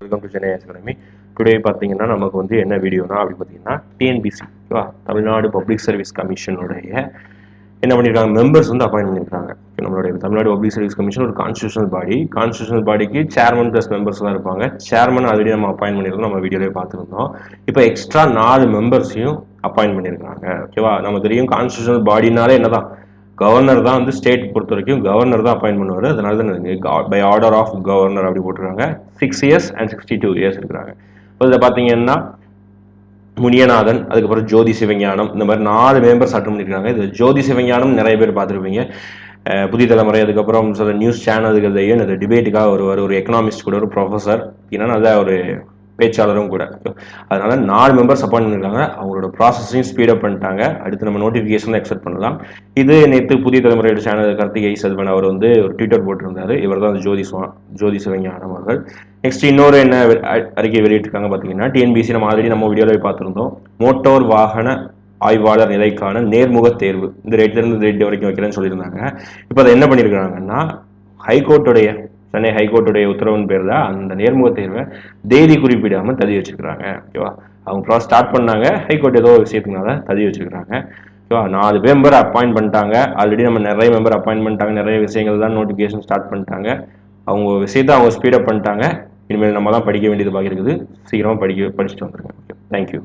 Welcome to Chennai academy today பார்த்தீங்கன்னா நமக்கு வந்து என்ன வீடியோனா அப்படின்னு பார்த்தீங்கன்னா டிஎன்பிசி தமிழ்நாடு பப்ளிக் சர்வீஸ் கமிஷனுடைய என்ன பண்ணியிருக்காங்க மெம்பர்ஸ் வந்து அப்பாயின் பண்ணியிருக்காங்க நம்மளுடைய தமிழ்நாடு பப்ளிக் சர்வீஸ் கமிஷன் ஒரு கான்ஸ்டியூஷனல் பாடி கான்ஸ்டியூஷனல் பாடிக்கு சேர்மன் ப்ளஸ் மெம்பர்ஸ் தான் இருப்பாங்க. சேர்மன் ஆல்ரெடி நம்ம அப்பாயின் பண்ணியிருக்கோம் நம்ம வீடியோவே பார்த்துருந்தோம். இப்போ எக்ஸ்ட்ரா நாலு மெம்பர்ஸையும் அப்பாயின் பண்ணியிருக்காங்க ஓகேவா? நம்ம தெரியும் கான்ஸ்டியூஷனல் பாடினாலே என்னதான்? கவர்னர் தான் வந்து ஸ்டேட் பொறுத்த வரைக்கும் கவர்னர் தான் அப்பாயின் பண்ணுவார். அதனால தான் பை ஆர்டர் ஆஃப் கவர்னர் அப்படி போட்டுருக்காங்க. Six years and sixty two years இருக்கிறாங்க. இப்போ இதில் பார்த்தீங்கன்னா முனியநாதன் அதுக்கப்புறம் ஜோதி சிவஞானம் இந்த மாதிரி நாலு மெம்பர்ஸ் அட்டன் பண்ணியிருக்காங்க இது ஜோதி சிவஞானம் நிறைய பேர் பார்த்துருப்பீங்க. புதிய தலைமுறை அதுக்கப்புறம் சில நியூஸ் சேனல்கள்லையும் இந்த டிபேட்டுக்காக வருவார். ஒரு எக்கனாமிஸ்ட் கூட ஒரு ப்ரொஃபஸர் ஏன்னா நல்ல ஒரு பேச்சாளரும் கூட. அதனால நாலு மெம்பர்ஸ் அப்பாயிண்ட் பண்ணியிருக்காங்க அவங்களோட ப்ராசஸையும் ஸ்பீடப் பண்ணிட்டாங்க. அடுத்து நம்ம நோட்டிஃபிகேஷன் எக்ஸெப்ட் பண்ணலாம். இது நேற்று புதிய தலைமுறையோட சேனல் கார்த்திகை செல்வன் அவர் வந்து ஒரு ட்விட்டர் போட்டிருந்தாரு. இவர் தான் ஜோதி ஜோதி சிவஞானம் அவர்கள். நெக்ஸ்ட் இன்னொரு என்ன அ- அறிக்கை வெளியிட்டிருக்காங்க பார்த்தீங்கன்னா டிஎன்பிசி நம்ம ஆல்ரெடி நம்ம வீடியோவில் பார்த்துருந்தோம். மோட்டார் வாகன ஆய்வாளர் நிலைக்கான நேர்முக தேர்வு. இந்த ரேட்ல இருந்து ரேட் வரைக்கும் வைக்கிறேன்னு சொல்லியிருந்தாங்க. இப்போ அதை என்ன பண்ணியிருக்காங்கன்னா ஹைகோர்ட்டுடைய சென்னை ஹைகோர்ட்டுடைய உத்தரவின் பேர்ல அந்த நேர்முக தேர்வை தேதி குறிப்பிடாம தள்ளி வச்சுக்கிறாங்க ஓகேவா? அவங்க ப்ராசஸ் ஸ்டார்ட் பண்ணாங்க. ஹைகோர்ட் ஏதோ ஒரு விஷயத்துனால தள்ளி வச்சிருக்காங்க ஓகேவா? நாலு மெம்பர் அப்பாயிண்ட் பண்ணிட்டாங்க. ஆல்ரெடி நம்ம நிறைய மெம்பர் அப்பாயிண்ட் பண்ணிட்டாங்க. நிறைய விஷயங்கள் தான் நோட்டிஃபிகேஷன் ஸ்டார்ட் பண்ணிட்டாங்க. அவங்க விஷயத்தை அவங்க ஸ்பீடப் பண்ணிட்டாங்க. இனிமேல் நம்ம தான் படிக்க வேண்டியது பாக்கி இருக்குது. சீக்கிரமாக படிக்க படிச்சுட்டு வந்துருங்க. ஓகே. தேங்க்யூ